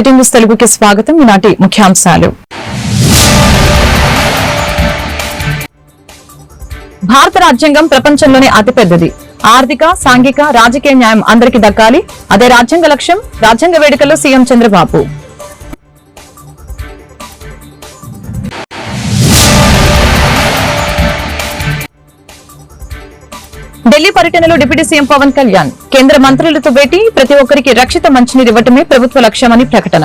City news తెలుగుకి స్వాగతం. ఈనాటి ముఖ్యాంశాలు. భారత రాజ్యాంగం ప్రపంచంలోనే అతిపెద్దది. ఆర్థిక సాంఘిక రాజకీయ న్యాయం అందరికీ దక్కాలి. అదే రాజ్యాంగ లక్ష్యం రాజ్యాంగ వేడుకల్లో సీఎం చంద్రబాబు. ఢిల్లీ పర్యటనలో డిప్యూటీ సీఎం పవన్ కళ్యాణ్ కేంద్ర మంత్రులతో భేటీ ప్రతి ఒక్కరికి రక్షిత మంచినీరు ఇవ్వటమే ప్రభుత్వ లక్ష్యమని ప్రకటన.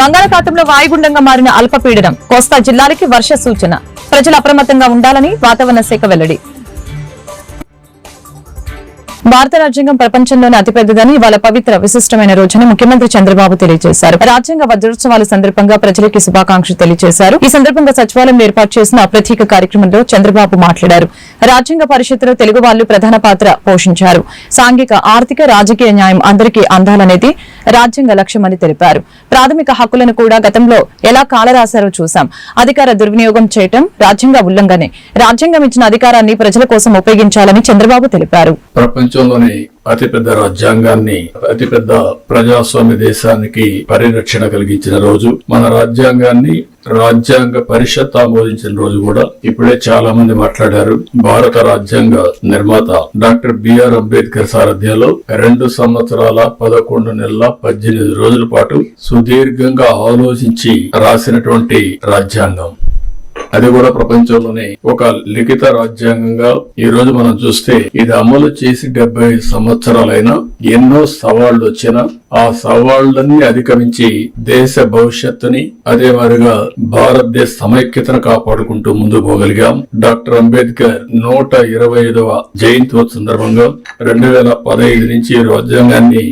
బంగాళాఖాతంలో వాయుగుండంగా మారిన అల్పపీడనం కోస్తా జిల్లాలకి వర్ష సూచన. ప్రజలు అప్రమత్తంగా ఉండాలని వాతావరణ శాఖ వెల్లడి. భారత రాజ్యాంగం ప్రపంచంలోనే అతిపెద్దదని వాళ్ళ పవిత్ర విశిష్టమైన రోజున ముఖ్యమంత్రి చంద్రబాబు తెలియజేశారు. రాజ్యాంగ వజ్రోత్సవాల సందర్భంగా ప్రజలకి శుభాకాంక్షలు తెలియజేశారు. ఈ సందర్భంగా సచివాలయం ఏర్పాటు చేసిన ప్రత్యేక కార్యక్రమంలో చంద్రబాబు మాట్లాడారు. రాజ్యాంగ పరిషత్తులో తెలుగు వాళ్ళు ప్రధాన పాత్ర పోషించారు. సాంఘిక ఆర్థిక రాజకీయ న్యాయం అందరికీ అందాలనేది రాజ్యాంగ లక్ష్యమని తెలిపారు. ప్రాథమిక హక్కులను కూడా గతంలో ఎలా కాలరాశారో చూశాం. అధికార దుర్వినియోగం చేయటం రాజ్యాంగ ఉల్లంఘనే. రాజ్యాంగం ఇచ్చిన అధికారాన్ని ప్రజల కోసం ఉపయోగించాలని చంద్రబాబు తెలిపారు. ప్రపంచంలోని అతిపెద్ద రాజ్యాంగాన్ని అతిపెద్ద ప్రజాస్వామ్య దేశానికి పరిరక్షణ కలిగించిన రోజు మన రాజ్యాంగాన్ని రాజ్యాంగ పరిషత్ ఆమోదించిన రోజు కూడా ఇప్పుడే చాలా మంది మాట్లాడారు. భారత రాజ్యాంగ నిర్మాత డాక్టర్ బిఆర్ అంబేద్కర్ సారథ్యంలో రెండు సంవత్సరాల పదకొండు నెలల పద్దెనిమిది రోజుల పాటు సుదీర్ఘంగా ఆలోచించి రాసినటువంటి రాజ్యాంగం. అది కూడా ప్రపంచంలోనే ఒక లిఖిత రాజ్యాంగంగా ఈ రోజు మనం చూస్తే ఇది అమలు చేసి డెబ్బై సంవత్సరాలైనా ఎన్నో సవాళ్ళు వచ్చినా ఆ సవాళ్ళన్నీ అధిగమించి దేశ భవిష్యత్తుని అదే మాదిరిగా భారతదేశ సమైక్యతను కాపాడుకుంటూ ముందు పోగలిగాం. డాక్టర్ అంబేద్కర్ నూట ఇరవై ఐదవ జయంతి సందర్భంగా రెండు వేల పదహైదు నుంచి ఈ రాజ్యాంగాన్ని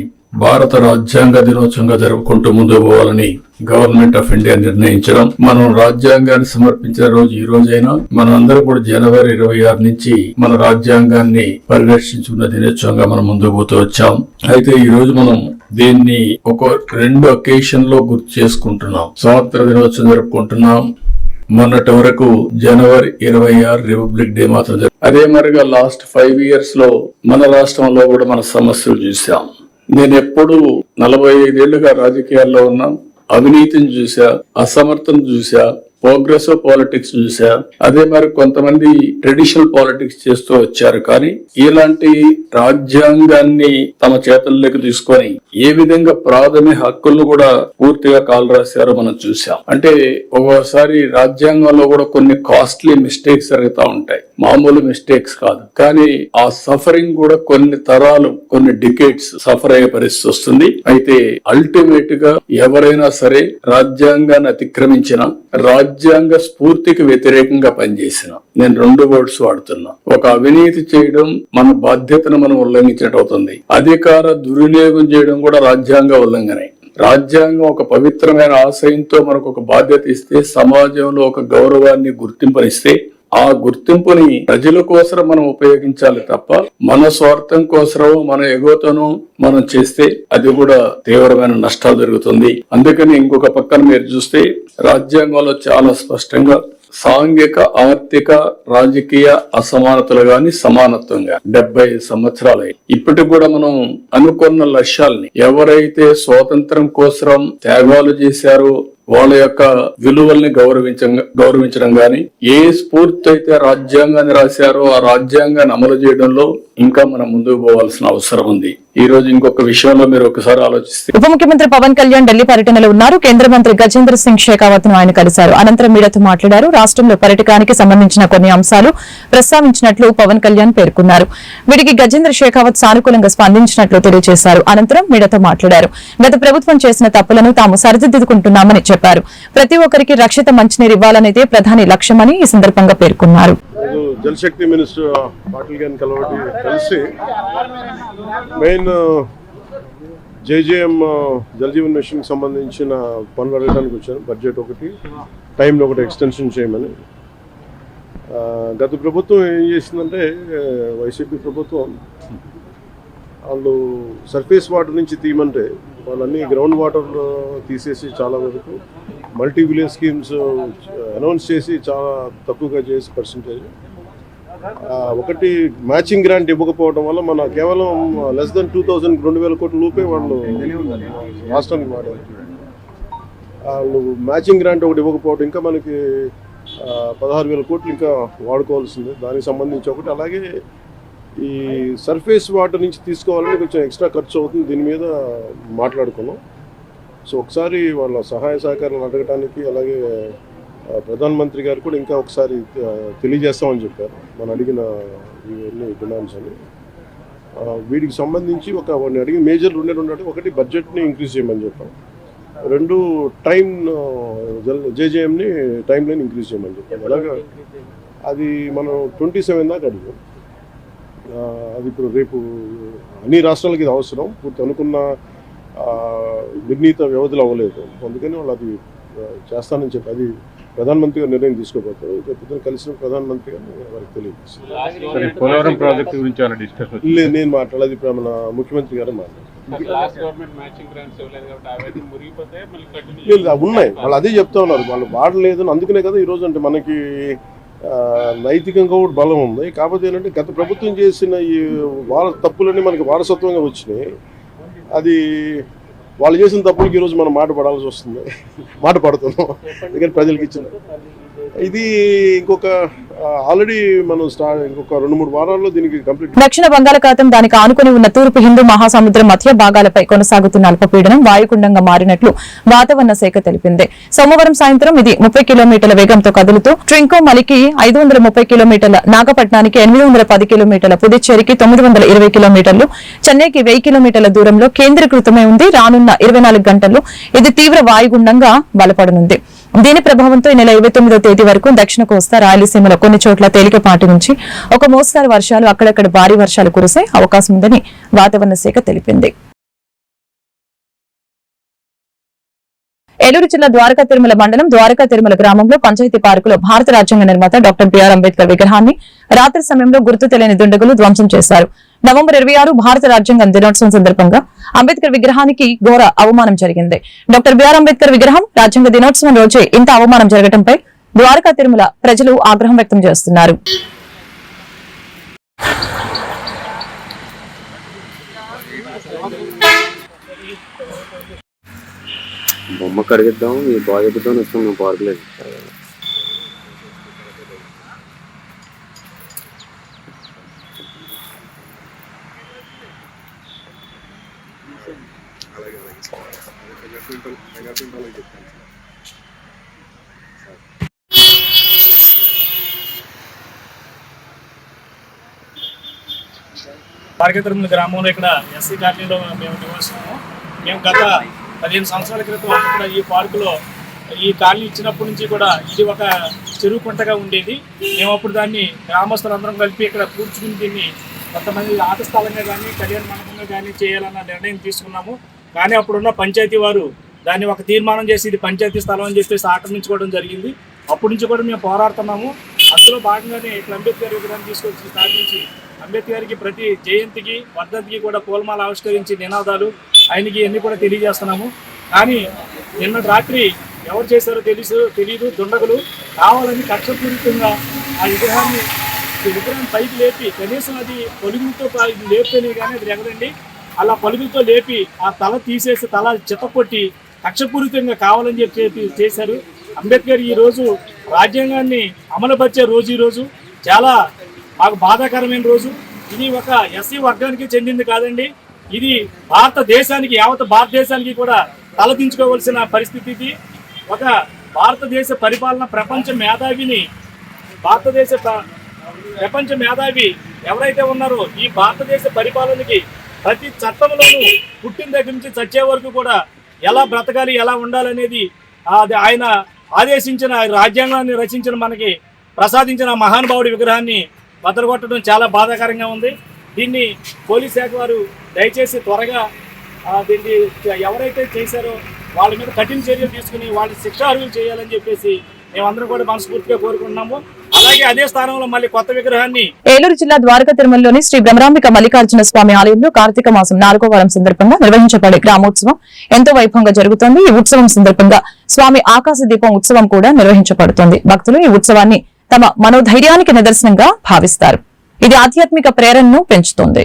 భారత రాజ్యాంగ దినోత్సవంగా జరుపుకుంటూ ముందుకు పోవాలని గవర్నమెంట్ ఆఫ్ ఇండియా నిర్ణయించడం మనం రాజ్యాంగాన్ని సమర్పించిన రోజు ఈ రోజైనా మనం అందరం కూడా జనవరి ఇరవై ఆరు నుంచి మన రాజ్యాంగాన్ని పరిరక్షించుకున్న దినోత్సవంగా మనం ముందుకు పోతూ వచ్చాం. అయితే ఈ రోజు మనం దీన్ని ఒక రెండు అకేషన్లో గుర్తు చేసుకుంటున్నాం. స్వాతంత్ర దినోత్సవం జరుపుకుంటున్నాం. మొన్నటి వరకు జనవరి ఇరవై ఆరు రిపబ్లిక్ డే మాత్రం అదే మరిగా లాస్ట్ ఫైవ్ ఇయర్స్లో మన రాష్ట్రంలో కూడా మన సమస్యలు చూసాం. నేను ఎప్పుడు నలభై ఐదేళ్ళుగా రాజకీయాల్లో ఉన్నా. అవినీతిని చూసా అసమర్థం చూసా ప్రోగ్రెసివ్ పాలిటిక్స్ చూసా అదే మరి కొంతమంది ట్రెడిషనల్ పాలిటిక్స్ చేస్తూ వచ్చారు. కానీ ఇలాంటి రాజ్యాంగాన్ని తమ చేతుల్లోకి తీసుకొని ఏ విధంగా ప్రాథమిక హక్కులను కూడా పూర్తిగా కాలు రాశారో మనం చూసాం అంటే ఒక్కోసారి రాజ్యాంగంలో కూడా కొన్ని కాస్ట్లీ మిస్టేక్స్ జరుగుతూ ఉంటాయి. మామూలు మిస్టేక్స్ కాదు. కానీ ఆ సఫరింగ్ కూడా కొన్ని తరాలు కొన్ని డికేట్స్ సఫర్ అయ్యే పరిస్థితి వస్తుంది. అయితే అల్టిమేట్గా ఎవరైనా సరే రాజ్యాంగాన్ని అతిక్రమించిన రాజ్యాంగ స్ఫూర్తికి వ్యతిరేకంగా పనిచేసిన నేను రెండు వర్డ్స్ వాడుతున్నా. ఒక అవినీతి చేయడం మన బాధ్యతను మనం ఉల్లంఘించినట్టు అవుతుంది. అధికార దుర్వినియోగం చేయడం కూడా రాజ్యాంగ ఉల్లంఘనే. రాజ్యాంగం ఒక పవిత్రమైన ఆశయంతో మనకు ఒక బాధ్యత ఇస్తే సమాజంలో ఒక గౌరవాన్ని గుర్తింపునిస్తే ఆ గుర్తింపుని ప్రజల కోసం మనం ఉపయోగించాలి తప్ప మన స్వార్థం కోసం మన ఎగోతను మనం చేస్తే అది కూడా తీవ్రమైన నష్టాలు జరుగుతుంది. అందుకని ఇంకొక పక్కన మీరు చూస్తే రాజ్యాంగంలో చాలా స్పష్టంగా సాంఘిక ఆర్థిక రాజకీయ అసమానతలు గాని సమానత్వం గాని డెబ్బై సంవత్సరాలు. ఇప్పటికి కూడా మనం అనుకున్న లక్ష్యాల్ని ఎవరైతే స్వాతంత్రం కోసం త్యాగాలు చేశారో వాళ్ళ యొక్క విలువల్ని గౌరవించ గౌరవించడం గాని ఏ స్ఫూర్తి అయితే రాజ్యాంగాన్ని రాశారో ఆ రాజ్యాంగాన్ని అమలు చేయడంలో ఇంకా మనం ముందుకు పోవాల్సిన అవసరం ఉంది. ఈ రోజు ఇంకొక విషయంలో మీరు ఒకసారి ఆలోచిస్తే ఉప ముఖ్యమంత్రి పవన్ కళ్యాణ్ ఢిల్లీ పర్యటనలో ఉన్నారు. కేంద్ర మంత్రి గజేంద్ర సింగ్ షేకావత్ను ఆయన కలిశారు. అనంతరం మీడియాతో మాట్లాడారు. రాష్ట్రంలో పర్యటకానికి సంబంధించిన కొన్ని అంశాలు ప్రస్తావించినట్లు పవన్ కళ్యాణ్ పేర్కొన్నారు. వీటికి గజేంద్ర షేకావత్ సానుకూలంగా స్పందించినట్లు తెలియజేశారు. అనంతరం మీడియాతో మాట్లాడారు. గత ప్రభుత్వం చేసిన తప్పులను తాము సరిదిద్దుకుంటున్నామని చెప్పారు. ప్రతి ఒక్కరికి రక్షిత మంచినీరు ఇవ్వాలనేదే ప్రధాని లక్ష్యమని ఈ సందర్భంగా పేర్కొన్నారు. ఈరోజు జలశక్తి మినిస్టర్ పాటిల్ గారిని కలవటి కలిసి మెయిన్ జేజేఎం జలజీవన్ మిషన్కి సంబంధించిన పనులు అడగడానికి వచ్చాను బడ్జెట్ ఒకటి టైంలో ఒకటి ఎక్స్టెన్షన్ చేయమని. గత ప్రభుత్వం ఏం చేసిందంటే వైసీపీ ప్రభుత్వం వాళ్ళు సర్ఫేస్ వాటర్ నుంచి తీయమంటే వాళ్ళన్నీ గ్రౌండ్ వాటర్ తీసేసి చాలా వరకు మల్టీ విలేజ్ స్కీమ్స్ అనౌన్స్ చేసి చాలా తక్కువగా చేసి పర్సంటేజ్ ఒకటి మ్యాచింగ్ గ్రాంట్ ఇవ్వకపోవడం వల్ల మన కేవలం లెస్ దెన్ టూ థౌజండ్ రెండు వేల కోట్ల లోపే వాళ్ళు రాష్ట్రానికి వాడారు వాళ్ళు మ్యాచింగ్ గ్రాంట్ ఒకటి ఇవ్వకపోవడం ఇంకా మనకి పదహారు వేల కోట్లు ఇంకా వాడుకోవాల్సింది. దానికి సంబంధించి ఒకటి. అలాగే ఈ సర్ఫేస్ వాటర్ నుంచి తీసుకోవాలంటే కొంచెం ఎక్స్ట్రా ఖర్చు అవుతుంది. దీని మీద మాట్లాడుకున్నాం. సో ఒకసారి వాళ్ళ సహాయ సహకారాలు అడగటానికి అలాగే ప్రధానమంత్రి గారు కూడా ఇంకా ఒకసారి తెలియజేస్తామని చెప్పారు. మనం అడిగిన ఇవన్నీ డిమాండ్స్ అని. వీటికి సంబంధించి ఒక వాడిని అడిగి మేజర్ రెండే రెండు ఒకటి బడ్జెట్ని ఇంక్రీజ్ చేయమని చెప్పాం. రెండు టైం జేజేఎంని టైం లైన్ ఇంక్రీజ్ చేయమని చెప్పాం. అలాగే అది మనం ట్వంటీ సెవెన్ దాకా అడిగాం. అది ఇప్పుడు రేపు అన్ని రాష్ట్రాలకి ఇది అవసరం. పూర్తి అనుకున్న నిర్ణీత వ్యవధిలో అవ్వలేదు. అందుకని వాళ్ళు అది చేస్తానని చెప్పి అది ప్రధానమంత్రి గారు నిర్ణయం తీసుకోబోతారు రేపు కలిసిన ప్రధానమంత్రి గారిని వారికి తెలియజేస్తారు. డిస్కషన్ లేదు నేను మాట్లాడేది ఇప్పుడు మన ముఖ్యమంత్రి గారు మాట్లాడారు ఉన్నాయి. వాళ్ళు అదే చెప్తా ఉన్నారు. వాళ్ళు వాడలేదు అని అందుకనే కదా ఈరోజు అంటే మనకి ఆ, నైతికంగా కూడా బలం ఉంది. కాకపోతే ఏంటంటే గత ప్రభుత్వం చేసిన ఈ వార తప్పులన్నీ మనకి వారసత్వంగా వచ్చినాయి. అది వాళ్ళు చేసిన తప్పులకి ఈరోజు మనం మాట పడాల్సి వస్తుంది. మాట పడుతున్నాం. ఎందుకంటే ప్రజలకు ఇచ్చిన ఇది ఇంకొక ఆల్రెడీ మనం స్టార్ట్ ఇంకొక రెండు మూడు వారాల్లో దీనికి కంప్లీట్ దక్షిణ బంగాళాఖాతం దానికి ఆనుకుని ఉన్న తూర్పు హిందూ మహాసముద్రం మధ్య భాగాలపై కొనసాగుతున్న అల్పపీడనం వాయుగుండంగా మారినట్లు వాతావరణ శాఖ తెలిపింది. సోమవారం సాయంత్రం ఇది ముప్పై కిలోమీటర్ల వేగంతో కదులుతూ ట్రింకో మలికి ఐదు వందల ముప్పై కిలోమీటర్ల నాగపట్నానికి ఎనిమిది వందల పది కిలోమీటర్ల పుదుచ్చేరికి తొమ్మిది వందల ఇరవై కిలోమీటర్లు చెన్నైకి వెయ్యి కిలోమీటర్ల దూరంలో కేంద్రీకృతమై ఉంది. రానున్న ఇరవై నాలుగు గంటల్లో ఇది తీవ్ర వాయుగుండంగా బలపడనుంది. దీని ప్రభావంతో ఈ నెల ఇరవై తొమ్మిదో తేదీ వరకు దక్షిణ కోస్తా రాయలసీమలో కొన్ని చోట్ల తేలికపాటి నుంచి ఒక మోస్తారు వర్షాలు అక్కడక్కడ భారీ వర్షాలు కురిసే అవకాశం ఉందని వాతావరణ శాఖ తెలిపింది. ఏలూరు జిల్లా ద్వారకా తిరుమల మండలం ద్వారకా తిరుమల గ్రామంలో పంచాయతీ పార్కులో భారత రాజ్యాంగ నిర్మాత డాక్టర్ బిఆర్ అంబేద్కర్ విగ్రహాన్ని రాత్రి సమయంలో గుర్తు తెలియని దుండగులు ధ్వంసం చేశారు. నవంబర్ ఇరవై ఆరు భారత రాజ్యాంగ దినోత్సవం సందర్భంగా అంబేద్కర్ విగ్రహానికి ఘోర అవమానం జరిగింది. డాక్టర్ బిఆర్ అంబేద్కర్ విగ్రహం రాజ్యాంగ దినోత్సవం రోజే ఇంత అవమానం జరగడంపై ద్వారకా తిరుమల ప్రజలు ఆగ్రహం వ్యక్తం చేస్తున్నారు. బొమ్మ కడిగిద్దాం ఈ బాగా చెబుతాం వచ్చాం మేము పార్కులేదు మార్గతిరుమల గ్రామంలో ఇక్కడ ఎస్సీ కాలనీలో మేము నివసిస్తున్నాము. మేము గత పదిహేను సంవత్సరాల క్రితం ఇక్కడ ఈ పార్కులో ఈ కాలనీ ఇచ్చినప్పటి నుంచి కూడా ఇది ఒక చెరువు కుంటగా ఉండేది. మేము అప్పుడు దాన్ని గ్రామస్తులందరం కలిపి ఇక్కడ కూర్చుకుని దీన్ని కొంతమంది ఆట స్థలంగా కానీ కళ్యాణ మండపంగా కానీ చేయాలన్న నిర్ణయం తీసుకున్నాము. కానీ అప్పుడున్న పంచాయతీ వారు దాన్ని ఒక తీర్మానం చేసి ఇది పంచాయతీ స్థలం అని చెప్పేసి ఆక్రమించుకోవడం జరిగింది. అప్పటి నుంచి కూడా మేము పోరాడుతున్నాము. అందులో భాగంగానే ఇక్కడ అంబేద్కర్ విగ్రహాన్ని తీసుకొచ్చి స్థాపించి అంబేద్కర్కి ప్రతి జయంతికి వర్ధంతికి కూడా పూలమాల ఆవిష్కరించి నినాదాలు ఆయనకి అన్ని కూడా తెలియజేస్తున్నాము. కానీ నిన్న రాత్రి ఎవరు చేశారో తెలుసు తెలియదు దుండగులు కావాలని కక్షపూరితంగా ఆ విగ్రహాన్ని విగ్రహం పైకి లేపి కనీసం అది పొలుగులతో పై- లేపితేనే కానీ అది ఎగదండి అలా పలుగులతో లేపి ఆ తల తీసేసి తల చిత్తకొట్టి కక్షపూరితంగా కావాలని చెప్పి చెప్పి చేశారు. అంబేద్కర్ ఈ రోజు రాజ్యాంగాన్ని అమలుపరిచే రోజు ఈ రోజు. చాలా మాకు బాధాకరమైన రోజు. ఇది ఒక ఎస్సీ వర్గానికి చెందింది కాదండి. ఇది భారతదేశానికి యావత్ భారతదేశానికి కూడా తలదించుకోవాల్సిన పరిస్థితి ఇది. ఒక భారతదేశ పరిపాలన ప్రపంచ మేధావిని భారతదేశ ప్ర- ప్రపంచ మేధావి ఎవరైతే ఉన్నారో ఈ భారతదేశ పరిపాలనకి ప్రతి చట్టంలోనూ పుట్టిన దగ్గర నుంచి చచ్చే వరకు కూడా ఎలా బ్రతకాలి ఎలా ఉండాలనేది అది ఆయన ఆదేశించిన రాజ్యాంగాన్ని రచించిన మనకి ప్రసాదించిన మహానుభావుడి విగ్రహాన్ని బద్దలుకొట్టడం చాలా బాధాకరంగా ఉంది. దీన్ని పోలీస్ శాఖ వారు దయచేసి త్వరగా దీన్ని ఎవరైతే చేశారో వాళ్ళ మీద కఠిన చర్యలు తీసుకుని వాళ్ళని శిక్షార్హులు చేయాలని చెప్పేసి మేమందరం కూడా మనస్ఫూర్తిగా కోరుకుంటున్నాము. అలాగే అదే స్థానంలో మళ్ళీ కొత్త విగ్రహాన్ని ఏలూరు జిల్లా ద్వారకా తిరుమలలోని శ్రీ బ్రహ్మరాంబిక మల్లికార్జున స్వామి ఆలయంలో కార్తీక మాసం నాలుగో వారం సందర్భంగా నిర్వహించబడే గ్రామోత్సవం ఎంతో వైభవంగా జరుగుతోంది. ఈ ఉత్సవం సందర్భంగా స్వామి ఆకాశ దీపం ఉత్సవం కూడా నిర్వహించబడుతోంది. భక్తులు ఈ ఉత్సవాన్ని తమ మనోధైర్యానికి నిదర్శనంగా భావిస్తారు. ఇది ఆధ్యాత్మిక ప్రేరణను పెంచుతోంది.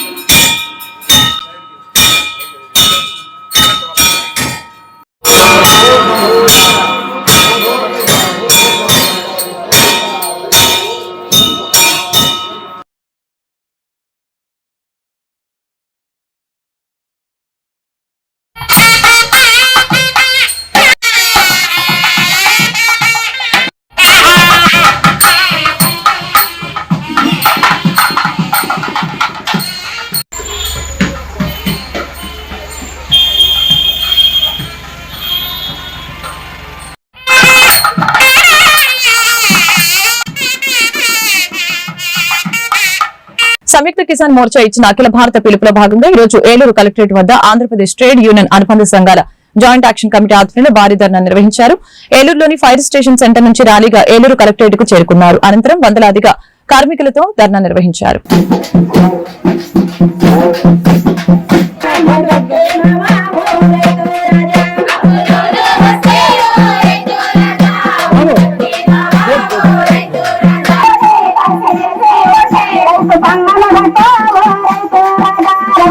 కిసాన్ మోర్చా ఇచ్చిన అఖిల భారత పిలుపులో భాగంగా ఈ రోజు ఏలూరు కలెక్టరేట్ వద్ద ఆంధ్రప్రదేశ్ ట్రేడ్ యూనియన్ అనుబంధ సంఘాల జాయింట్ యాక్షన్ కమిటీ ఆధ్వర్యంలో భారీ ధర్నా నిర్వహించారు. ఏలూరులోని ఫైర్ స్టేషన్ సెంటర్ నుంచి ర్యాలీగా ఏలూరు కలెక్టరేట్కు చేరుకున్నారు. అనంతరం వందలాదిగా కార్మికులతో ధర్నా నిర్వహించారు.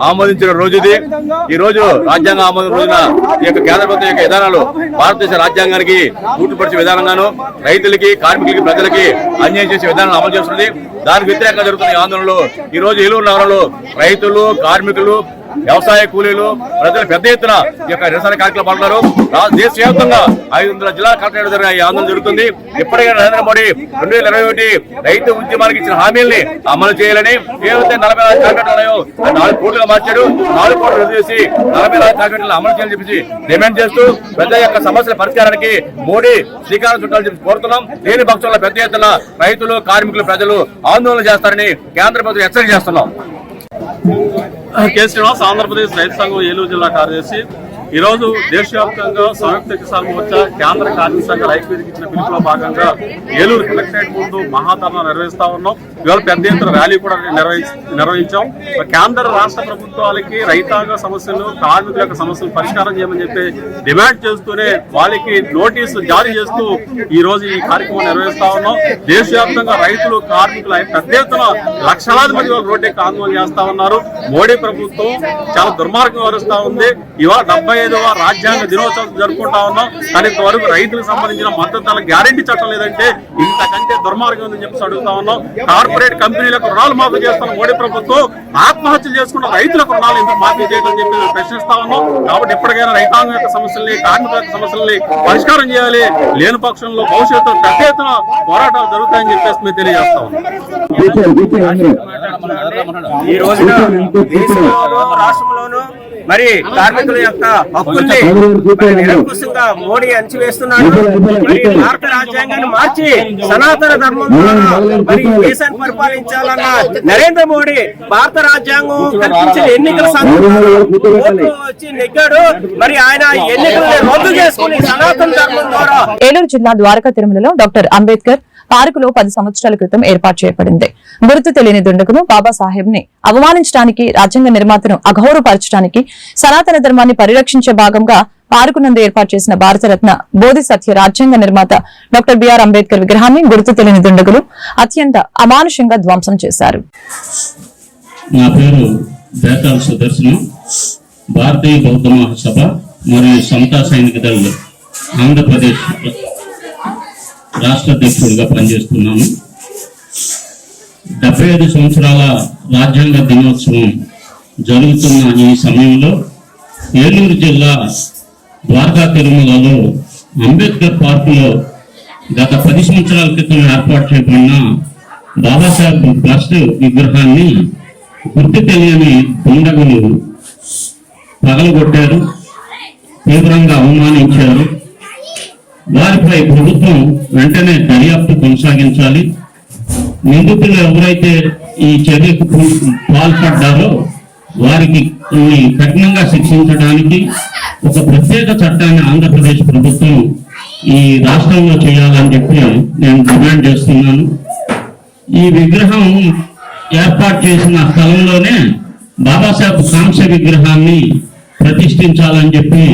ఆమోదించిన రోజు ఇది ఈ రోజు రాజ్యాంగ ఆమోదం రోజున ఈ యొక్క కేంద్ర ప్రభుత్వం యొక్క విధానాలు భారతదేశ రాజ్యాంగానికి కూటుపరిచే విధానంగాను రైతులకి కార్మికులకి ప్రజలకి అన్యాయం చేసే విధానాలు అమలు చేస్తుంది. దానికి వ్యతిరేకంగా జరుగుతున్న ఈ ఆందోళనలో ఈ రోజు ఏలూరు నగరంలో రైతులు కార్మికులు వ్యవసాయ కూలీలు ప్రజలు పెద్ద ఎత్తున ఈ యొక్క నిరసన కార్యక్రమం పాల్గొన్నారు. దేశవ్యాప్తంగా ఐదు వందల జిల్లా కలెక్టర్ జరిగిన ఈ ఆందోళన జరుగుతుంది. ఇప్పటికైనా నరేంద్ర మోడీ రెండు వేల ఇరవై ఒకటి రైతు ఉద్యమానికి ఇచ్చిన హామీల్ని అమలు చేయాలని ఏవైతే నలభై నాలుగు కాంట్రాక్టర్లు ఉన్నాయో నాలుగు కోట్లుగా మార్చాడు నాలుగు కోట్లు రద్దు చేసి నలభై నాలుగు కాంట్రాక్టర్లు అమలు చేయాలని చెప్పేసి డిమాండ్ చేస్తూ ప్రజల యొక్క సమస్యల పరిష్కారానికి మోడీ శ్రీకారం చుట్టాలని చెప్పి కోరుతున్నాం. లేని పక్షంలో పెద్ద ఎత్తున రైతులు కార్మికులు ప్రజలు ఆందోళన చేస్తారని కేంద్ర ప్రభుత్వం హెచ్చరిక చేస్తున్నాం. కె శ్రీనివాస్ ఆంధ్రప్రదేశ్ రైతు సంఘం ఏలూరు జిల్లా కార్యదర్శి. ఈ రోజు దేశవ్యాప్తంగా సంయుక్త కిసాన్ మోర్చా కేంద్ర కార్మిక సంఘాల ఐక్యతకి ఇచ్చిన పిలుపులో భాగంగా ఏలూరు కలెక్టరేట్ ముందు మహాధర్నా నిర్వహిస్తా ఉన్నాం. ఇవాళ పెద్ద ఎత్తున ర్యాలీ కూడా నిర్వహించాం. కేంద్ర రాష్ట్ర ప్రభుత్వాలకి రైతాంగ సమస్యలు కార్మికుల యొక్క సమస్యలు పరిష్కారం చేయమని చెప్పి డిమాండ్ చేస్తూనే వాళ్ళకి నోటీసు జారీ చేస్తూ ఈ రోజు ఈ కార్యక్రమం నిర్వహిస్తా ఉన్నాం. దేశవ్యాప్తంగా రైతులు కార్మికులు పెద్ద ఎత్తున లక్షలాది మంది వాళ్ళు రోడ్డు ఎక్కి ఆందోళన చేస్తా ఉన్నారు. మోడీ ప్రభుత్వం చాలా దుర్మార్గం వ్యవహరిస్తా ఉంది. ఇవాళ డెబ్బై ఐదవ రాజ్యాంగ దినోత్సవం జరుపుకుంటా ఉన్నాం. కానీ ఇంతవరకు రైతులకు సంబంధించిన మద్దతు ధర గ్యారెంటీ చట్టం లేదంటే ఇంతకంటే దుర్మార్గం ఉందని చెప్పి అడుగుతా ఉన్నాం. కార్పొరేట్ కంపెనీలకు రుణాలు మాఫీ చేస్తున్న మోడీ ప్రభుత్వం ఆత్మహత్యలు చేసుకున్న రైతులకు రుణాలు ఎందుకు మాఫీ చేయడం చెప్పి మేము ప్రశ్నిస్తా ఉన్నాం. కాబట్టి ఎప్పటికైనా రైతాంగం యొక్క సమస్యల్ని కార్మికుల యొక్క సమస్యల్ని పరిష్కారం చేయాలి. లేని పక్షంలో భవిష్యత్తు పెద్ద ఎత్తున పోరాటాలు జరుగుతాయని చెప్పేసి మేము తెలియజేస్తా ఉన్నాం. ఈ రోజున దేశంలోనూ రాష్ట్రంలోనూ మరి కార్మికుల యొక్క హక్కుల్ని నిరంకుశంగా మోడీ అణచివేస్తున్నాడు మరి భారత రాజ్యాంగాన్ని మార్చి సనాతన ధర్మం ద్వారా మరి దేశాన్ని పరిపాలించాలన్న నరేంద్ర మోడీ భారత రాజ్యాంగం కల్పించిన ఎన్నికల వచ్చి నెగ్గాడు. మరి ఆయన ఎన్నికల్ని రద్దు చేసుకుని సనాతన ధర్మం ద్వారా ఏలూరు జిల్లా ద్వారకా తిరుమలలో డాక్టర్ అంబేద్కర్ పార్కులో పది సంవత్సరాల క్రితం ఏర్పాటు చేయబడింది. గుర్తు తెలియని దుండకును బాబాసాహెబ్ని అవమానించడానికి రాజ్యాంగ నిర్మాతను అగౌరవపరచడానికి సనాతన ధర్మాన్ని పరిరక్షించే భాగంగా పార్కు నందు ఏర్పాటు చేసిన భారతరత్న బోధి సత్య రాజ్యాంగ నిర్మాత డాక్టర్ బిఆర్ అంబేద్కర్ విగ్రహాన్ని గుర్తు తెలియని దుండగులు అత్యంత అమానుషంగా ధ్వంసం చేశారు. నా పేరు బేతాల్ సుదర్శనం భారతీయ బౌద్ధ మహాసభ మరియు సమతా సైనిక దళ ఆంధ్రప్రదేశ్ రాష్ట్ర అధ్యక్షుడిగా పనిచేస్తున్నాను. డెబ్బై ఐదు సంవత్సరాల రాజ్యాంగ దినోత్సవం జరుగుతున్న ఈ సమయంలో ఏలూరు జిల్లా ద్వారకా తిరుమలలో అంబేద్కర్ పార్కులో గత పది సంవత్సరాల క్రితం ఏర్పాటు చేయబడిన బాబాసాహెబ్ ట్రస్ట్ విగ్రహాన్ని గుర్తు తెలియని దుండగులు పగలగొట్టారు తీవ్రంగా అవమానించారు. వారిపై ప్రభుత్వం వెంటనే దర్యాప్తు కొనసాగించాలి. నిందితులు ఎవరైతే ఈ చర్యకు పాల్పడ్డారో వారికి కఠినంగా శిక్షించడానికి ఒక ప్రత్యేక చట్టాన్ని ఆంధ్రప్రదేశ్ ప్రభుత్వం ఈ రాష్ట్రంలో చేయాలని చెప్పి నేను డిమాండ్ చేస్తున్నాను. ఈ విగ్రహం ఏర్పాటు చేసిన స్థలంలోనే బాబాసాహెబ్ కాంస్య విగ్రహాన్ని ప్రతిష్ఠించాలని చెప్పి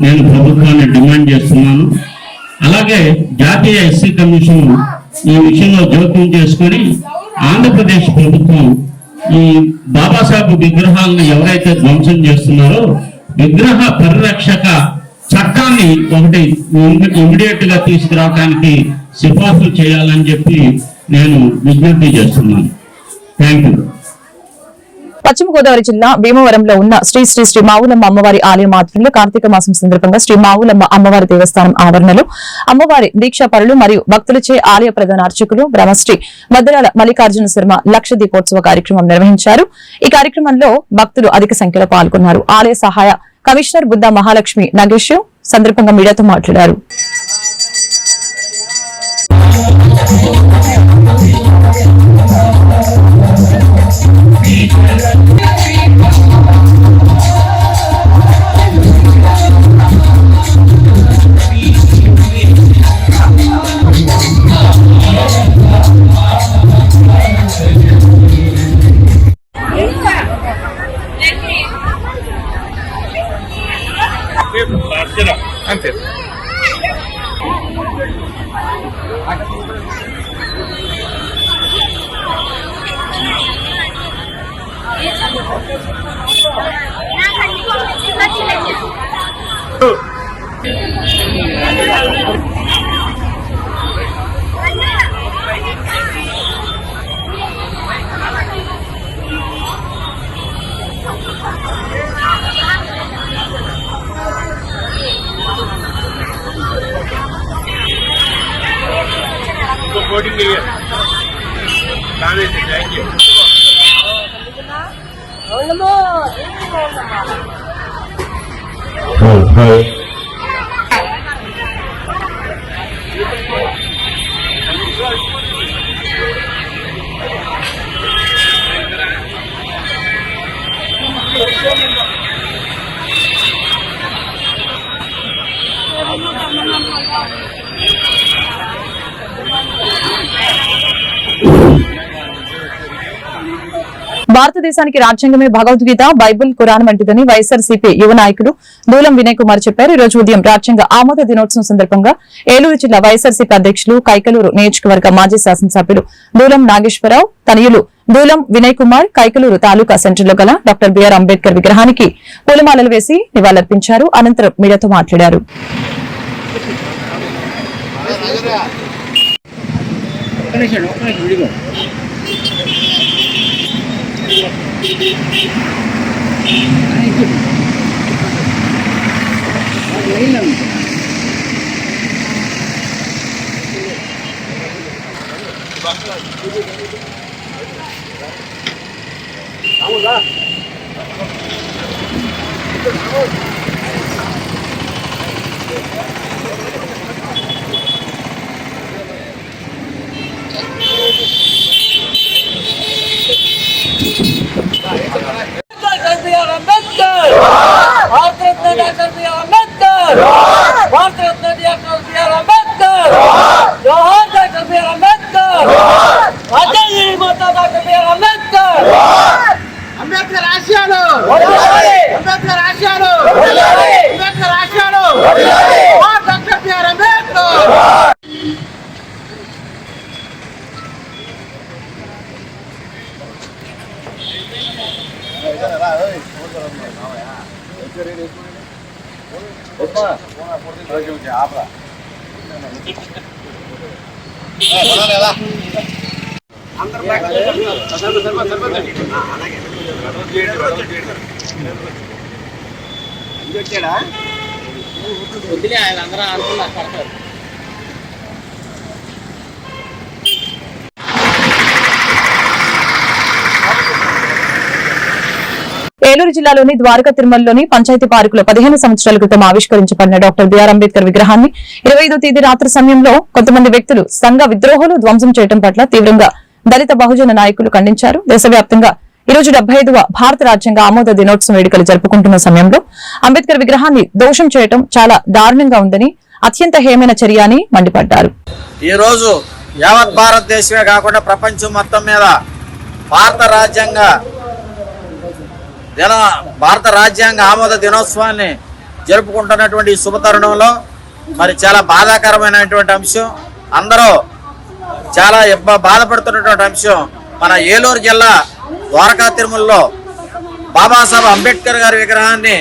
నేను ప్రభుత్వాన్ని డిమాండ్ చేస్తున్నాను. అలాగే జాతీయ ఎస్సీ కమిషన్ ఈ విషయంలో జోక్యం చేసుకొని ఆంధ్రప్రదేశ్ ప్రభుత్వం ఈ బాబాసాహెబ్ విగ్రహాలను ఎవరైతే ధ్వంసం చేస్తున్నారో విగ్రహ పరిరక్షక చట్టాన్ని ఒకటి ఇమీడియట్గా తీసుకురావడానికి సిఫార్సు చేయాలని చెప్పి నేను విజ్ఞప్తి చేస్తున్నాను. థ్యాంక్ యూ పశ్చిమ గోదావరి జిల్లా భీమవరంలో ఉన్న శ్రీ శ్రీ శ్రీ మావులమ్మ అమ్మవారి ఆలయం ఆధ్వర్యంలో కార్తీక మాసం సందర్భంగా శ్రీ మావులమ్మ అమ్మవారి దేవస్థానం ఆవరణలో అమ్మవారి దీక్షా పరులు మరియు భక్తులచే ఆలయ ప్రధాన అర్చకులు బ్రహ్మశ్రీ మద్రాల మల్లికార్జున శర్మ లక్ష దీపోత్సవ కార్యక్రమం నిర్వహించారు. ఈ కార్యక్రమంలో భక్తులు అధిక సంఖ్యలో పాల్గొన్నారు. ఆలయ సహాయ కమిషనర్ బుద్ధ మహాలక్ష్మి నగేష్ సందర్భంగా మీడియాతో మాట్లాడారు. হয় భారతదేశానికి రాజ్యాంగమే భగవద్గీత బైబిల్ ఖురాన్ వంటిదని వైఎస్ఆర్సీపీ యువ నాయకుడు దూలం వినయ్ కుమార్ చెప్పారు. ఈ రోజు ఉదయం రాజ్యాంగ ఆమోద దినోత్సవం సందర్భంగా ఏలూరు జిల్లా వైఎస్ఆర్సీపీ అధ్యక్షులు కైకలూరు నియోజకవర్గ మాజీ శాసనసభ్యులు దూలం నాగేశ్వరరావు తనయులు దూలం వినయ్ కుమార్ కైకలూరు తాలూకా సెంటర్లో గల డాక్టర్ బిఆర్ అంబేద్కర్ విగ్రహానికి పూలమాలలు వేసి నివాళులర్పించారు. అనంతరం మీడియాతో మాట్లాడారు. Vamos lá. Vamos lá. Ambedkar ఆశయాలు అంబేద్కర్ ఆశయాలు అంబేద్కర్ ఆశయాలు డాక్టర్ బిఆర్ అంబేద్కర్ రా వదిలే ఆయన అందరూ ఆడుతున్నారు పడతారు ఏలూరు జిల్లాలోని ద్వారకా తిరుమలలోని పంచాయతీ పార్కులో పదిహేను సంవత్సరాల క్రితం ఆవిష్కరించబడిన డాక్టర్ బిఆర్ అంబేద్కర్ విగ్రహాన్ని ఇరవై తేదీ రాత్రి సమయంలో కొంతమంది వ్యక్తులు సంఘ విద్రోహులు ధ్వంసం చేయడం పట్ల తీవ్రంగా దళిత బహుజన నాయకులు ఖండించారు. దేశవ్యాప్తంగా ఈ రోజు డెబ్బై ఐదవ భారత రాజ్యాంగ ఆమోద దినోత్సవం వేడుకలు జరుపుకుంటున్న సమయంలో అంబేద్కర్ విగ్రహాన్ని దోషం చేయడం చాలా దారుణంగా ఉందని అత్యంత హేమైన చర్య అని మండిపడ్డారు. ఈ రోజు యావత్ భారతదేశమే కాకుండా ప్రపంచం మొత్తం మీద భారత రాజ్యాంగ దిన భారత రాజ్యాంగ ఆమోద దినోత్సవాన్ని జరుపుకుంటున్నటువంటి ఈ శుభతరుణంలో మరి చాలా బాధాకరమైనటువంటి అంశం. అందరూ చాలా ఇబ్బ బాధపడుతున్నటువంటి అంశం. మన ఏలూరు జిల్లా ద్వారకా తిరుమలలో బాబాసాహెబ్ అంబేద్కర్ గారి విగ్రహాన్ని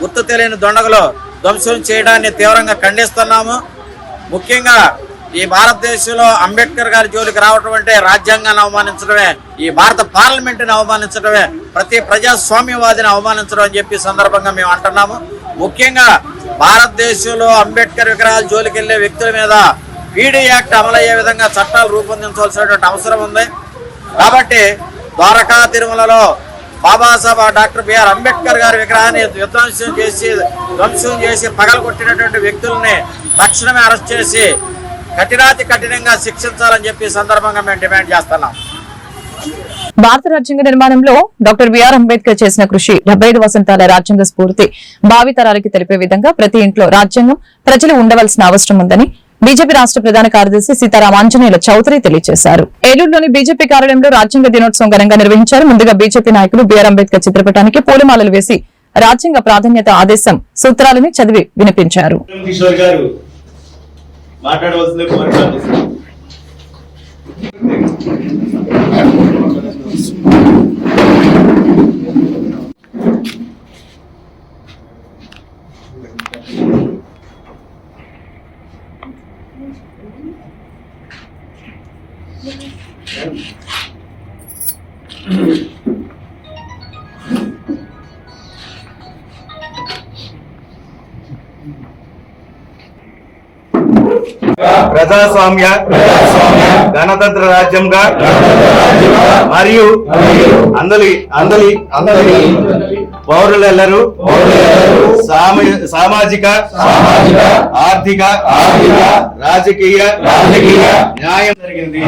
గుర్తు తెలియని దొండగలు ధ్వంసం చేయడాన్ని తీవ్రంగా ఖండిస్తున్నాము. ముఖ్యంగా ఈ భారతదేశంలో అంబేద్కర్ గారి జోలికి రావటం అంటే రాజ్యాంగాన్ని అవమానించడమే ఈ భారత పార్లమెంటుని అవమానించడమే ప్రతి ప్రజాస్వామ్యవాదిని అవమానించడం అని చెప్పి సందర్భంగా మేము అంటున్నాము. ముఖ్యంగా భారతదేశంలో అంబేద్కర్ విగ్రహాలు జోలికి వెళ్ళే వ్యక్తుల మీద పీడీ యాక్ట్ అమలయ్యే విధంగా చట్టాలు రూపొందించవలసినటువంటి అవసరం ఉంది. కాబట్టి ద్వారకా తిరుమలలో బాబాసాహెబ్ డాక్టర్ బిఆర్ అంబేద్కర్ గారి విగ్రహాన్ని విధ్వంసం చేసి ధ్వంసం చేసి పగలగొట్టినటువంటి వ్యక్తుల్ని తక్షణమే అరెస్ట్ చేసి కఠినాతి కఠినంగా శిక్షించాలని చెప్పి సందర్భంగా మేము డిమాండ్ చేస్తున్నాం. భారత రాజ్యాంగ నిర్మాణంలో డాక్టర్ బిఆర్ అంబేద్కర్ చేసిన కృషి డెబ్బై ఐదు వసంతాల రాజ్యాంగ స్ఫూర్తి భావితరాలకి తెలిపే విధంగా ప్రతి ఇంట్లో రాజ్యాంగం ప్రజలు ఉండవలసిన అవసరం ఉందని బీజేపీ రాష్ట్ర ప్రధాన కార్యదర్శి సీతారాం ఆంజనేయుల చౌదరి తెలియజేశారు ఏలూరులోని బీజేపీ కార్యాలయంలో రాజ్యాంగ దినోత్సవం ఘనంగా నిర్వహించారు. ముందుగా బీజేపీ నాయకులు బిఆర్ అంబేద్కర్ చిత్రపటానికి పూలమాలలు వేసి రాజ్యాంగ ప్రాధాన్యత ఆదేశం సూత్రాలని చదివి వినిపించారు. కిషోర్ గారు మాట్లాడవలసిందే కోరుతున్నాను ప్రజాస్వామ్య గణతంత్ర రాజ్యంగా మరియు అందరి అందరి అందరి పౌరులెల్లరూ సామ- సామాజిక ఆర్థిక రాజకీయ న్యాయం జరిగింది.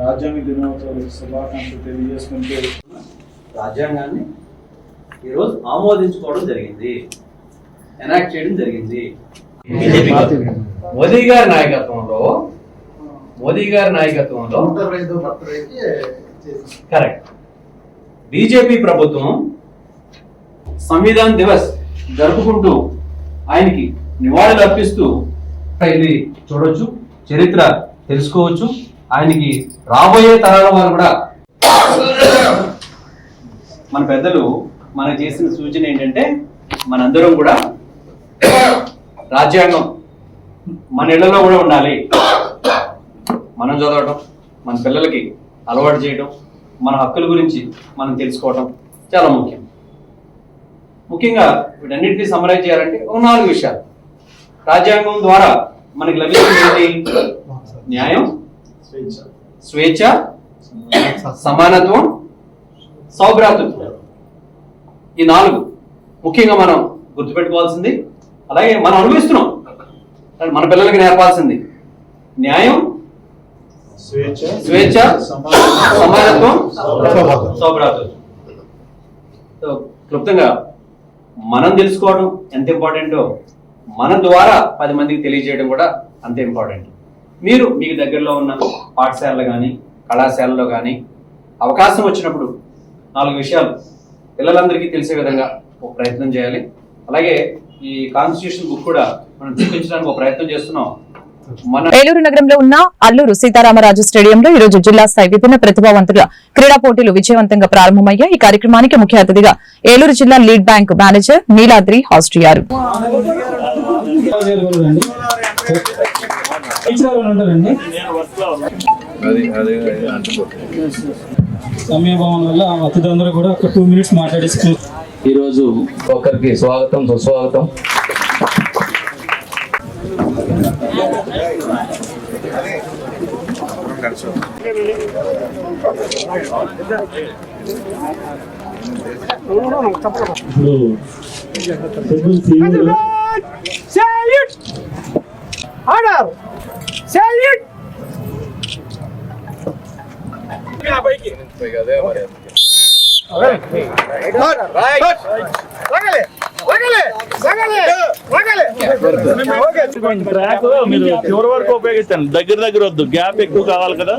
రాజ్యాంగ దినోత్సవ శుభాకాంక్షలు తెలియజేసుకుంటూ రాజ్యాంగాన్ని ఈరోజు ఆమోదించుకోవడం జరిగింది. ఎనాక్ట్ చేయడం జరిగింది. మోదీ గారి నాయకత్వంలో మోదీ గారి నాయకత్వంలో కరెక్ట్ బీజేపీ ప్రభుత్వం సంవిధాన్ దివస్ జరుపుకుంటూ ఆయనకి నివాళులు అర్పిస్తూ ఇది చూడొచ్చు చరిత్ర తెలుసుకోవచ్చు ఆయనకి రాబోయే తరాల వారు కూడా మన పెద్దలు మనకు చేసిన సూచన ఏంటంటే మనందరం కూడా రాజ్యాంగం మన ఇళ్ళలో కూడా ఉండాలి. మనం చదవటం మన పిల్లలకి అలవాటు చేయడం మన హక్కుల గురించి మనం తెలుసుకోవటం చాలా ముఖ్యం. ముఖ్యంగా వీటన్నిటిని సమరైజ్ చేయాలంటే ఒక నాలుగు విషయాలు. రాజ్యాంగం ద్వారా మనకి లభిస్తుంది న్యాయం స్వేచ్ఛ సమానత్వం సౌభ్రాతృత్వం. ఈ నాలుగు ముఖ్యంగా మనం గుర్తుపెట్టుకోవాల్సింది. అలాగే మనం అనుభవిస్తున్నాం. మన పిల్లలకి నేర్పాల్సింది. న్యాయం స్వేచ్ఛ సమానత్వం సౌభ్రాతృత్వం సో క్లుప్తంగా మనం తెలుసుకోవడం ఎంత ఇంపార్టెంటో మన ద్వారా పది మందికి తెలియజేయడం కూడా అంతే ఇంపార్టెంట్. మీరు మీకు దగ్గరలో ఉన్న పాఠశాలలో కానీ కళాశాలలో కానీ అవకాశం వచ్చినప్పుడు నాలుగు విషయాలు పిల్లలందరికీ తెలిసే విధంగా ఒక ప్రయత్నం చేయాలి. అలాగే ఈ కాన్స్టిట్యూషన్ బుక్ కూడా మనం చూపించడానికి ఒక ప్రయత్నం చేస్తున్నాం. మన ఏలూరు నగరంలో ఉన్న అల్లూరు సీతారామరాజు స్టేడియంలో ఈ రోజు జిల్లా స్థాయి విభిన్న ప్రతిభావంతుల క్రీడా పోటీలు విజయవంతంగా ప్రారంభమయ్యాయి. ఈ కార్యక్రమానికి ముఖ్య అతిథిగా ఏలూరు జిల్లా లీడ్ బ్యాంక్ మేనేజర్ నీలాద్రి హాస్టియారు సమయభావం వల్ల అతిథులందరూ కూడా ఒక టూ మినిట్స్ మాట్లాడేసి ఈరోజు ఒకరికి స్వాగతం సుస్వాగతం. ట్రాక్ మీరు చివరి వరకు ఉపయోగించండి దగ్గర దగ్గర వద్దు గ్యాప్ ఎక్కువ కావాలి కదా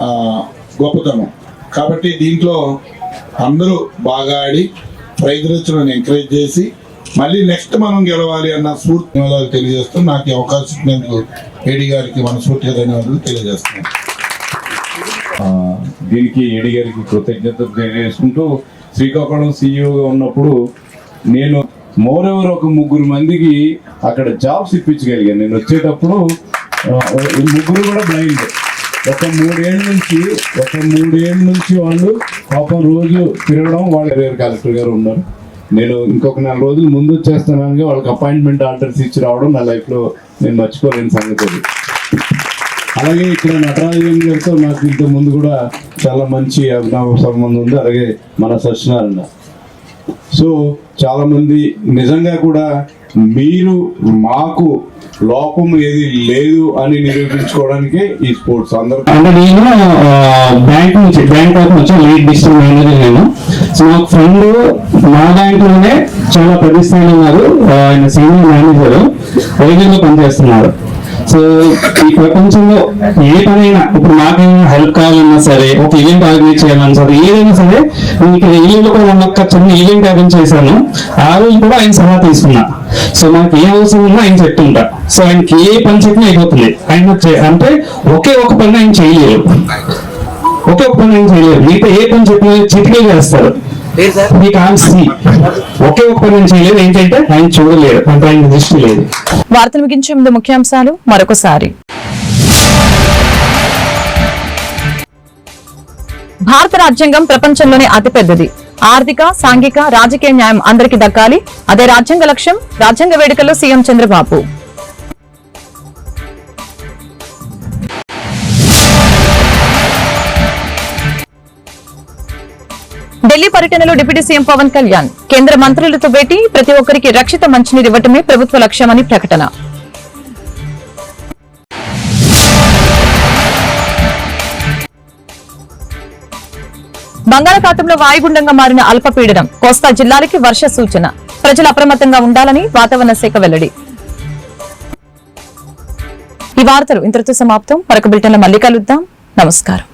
ఆ, గొప్పతనం. కాబట్టి దీంట్లో అందరూ బాగా ఆడి ప్రయత్నించడం ఎంకరేజ్ చేసి మళ్ళీ నెక్స్ట్ మనం గెలవాలి అన్న స్ఫూర్తి ధన్యవాదాలు తెలియజేస్తూ నాకు అవకాశం ఇచ్చినందుకు ఏడి గారికి మనస్ఫూర్తిగా ధన్యవాదాలు తెలియజేస్తున్నాను. దీనికి ఏడి గారికి కృతజ్ఞతలు తెలియజేసుకుంటూ శ్రీకాకుళం సీఈఓగా ఉన్నప్పుడు నేను మోరెవర్ ఒక ముగ్గురు మందికి అక్కడ జాబ్స్ ఇప్పించగలిగాను. నేను వచ్చేటప్పుడు ఈ ముగ్గురు కూడా బ్లైండ్ ఒక మూడేళ్ళ నుంచి ఒక మూడేళ్ళ నుంచి వాళ్ళు పాపం రోజు తిరగడం వాళ్ళ రేర్ కలెక్టర్ గారు ఉన్నారు. నేను ఇంకొక నెల రోజులు ముందు వచ్చేస్తానని వాళ్ళకి అపాయింట్మెంట్ ఆర్డర్స్ ఇచ్చి రావడం నా లైఫ్లో నేను మర్చిపోలేని సంగతి అలాగే ఇక్కడ నటరాజన్ గారితో నాకు ఇంత ముందు కూడా చాలా మంచి అభినవ సంబంధం ఉంది. అలాగే మన సత్యనారాయణ. సో చాలామంది నిజంగా కూడా మీరు మాకు లోపం ఏది లేదు అని నిరూపించుకోవడానికి ఈ స్పోర్ట్స్ అందరూ అంటే నేను బ్యాంక్ నుంచి బ్యాంక్ వరకు వచ్చి లీడ్ డిస్ట్రిక్ట్ మేనేజర్ నేను. సో నాకు ఫ్రెండ్ మా బ్యాంక్లోనే చాలా పెద్ద స్థాయిలో ఉన్నారు ఆయన సీనియర్ మేనేజర్ వైద్యంలో పనిచేస్తున్నారు. సో ఈ ప్రపంచంలో ఏ పనైనా ఇప్పుడు మాకేమైనా హెల్ప్ కావాలన్నా సరే ఒక ఈవెంట్ ఆర్గనైజ్ చేయాలన్నా సరే ఏదైనా సరే నేను ఇక్కడ ఈవెంట్ కూడా ఒక చిన్న ఈవెంట్ అరేంజ్ చేశాను. ఆ రోజు కూడా ఆయన సలహా తీసుకున్నా. సో నాకు ఏ అవసరం ఉన్నా ఆయన చెప్తుంటా. సో ఆయనకి ఏ పని చెప్పినా అయిపోతుంది. ఆయన అంటే ఒకే ఒక పని ఆయన చేయలేరు. ఒకే ఒక పని ఆయన చేయలేరు. మిగతా ఏ పని చెప్పినా చిటికే చేస్తారు. మీ కాల్సి ఒకే ఒక పని ఆయన చేయలేదు. ఏంటంటే ఆయన చూడలేరు అంటే ఆయన దృష్టి లేదు. వార్తలు ముగించే ముందు ముఖ్యాంశాలు మరొకసారి. భారత రాజ్యాంగం ప్రపంచంలోనే అతిపెద్దది. ఆర్థిక సాంఘిక రాజకీయ న్యాయం అందరికీ దక్కాలి. అదే రాజ్యాంగ లక్ష్యం రాజ్యాంగ వేడుకల్లో సీఎం చంద్రబాబు. ఢిల్లీ పర్యటనలో డిప్యూటీ సీఎం పవన్ కళ్యాణ్. కేంద్ర మంత్రులతో భేటీ ప్రతి ఒక్కరికి రక్షిత మంచినీరు ఇవ్వటమే ప్రభుత్వ లక్ష్యమని ప్రకటన. బంగాళాఖాతంలో వాయుగుండంగా మారిన అల్పపీడనం కోస్తా జిల్లాలకి వర్ష సూచన. ప్రజలు అప్రమత్తంగా ఉండాలని వాతావరణ శాఖ వెల్లడి. ఈ వార్తలు ఇంతటితో సమాప్తం. మరొక బిల్టన్లో మళ్ళీ కలుద్దాం. నమస్కారం.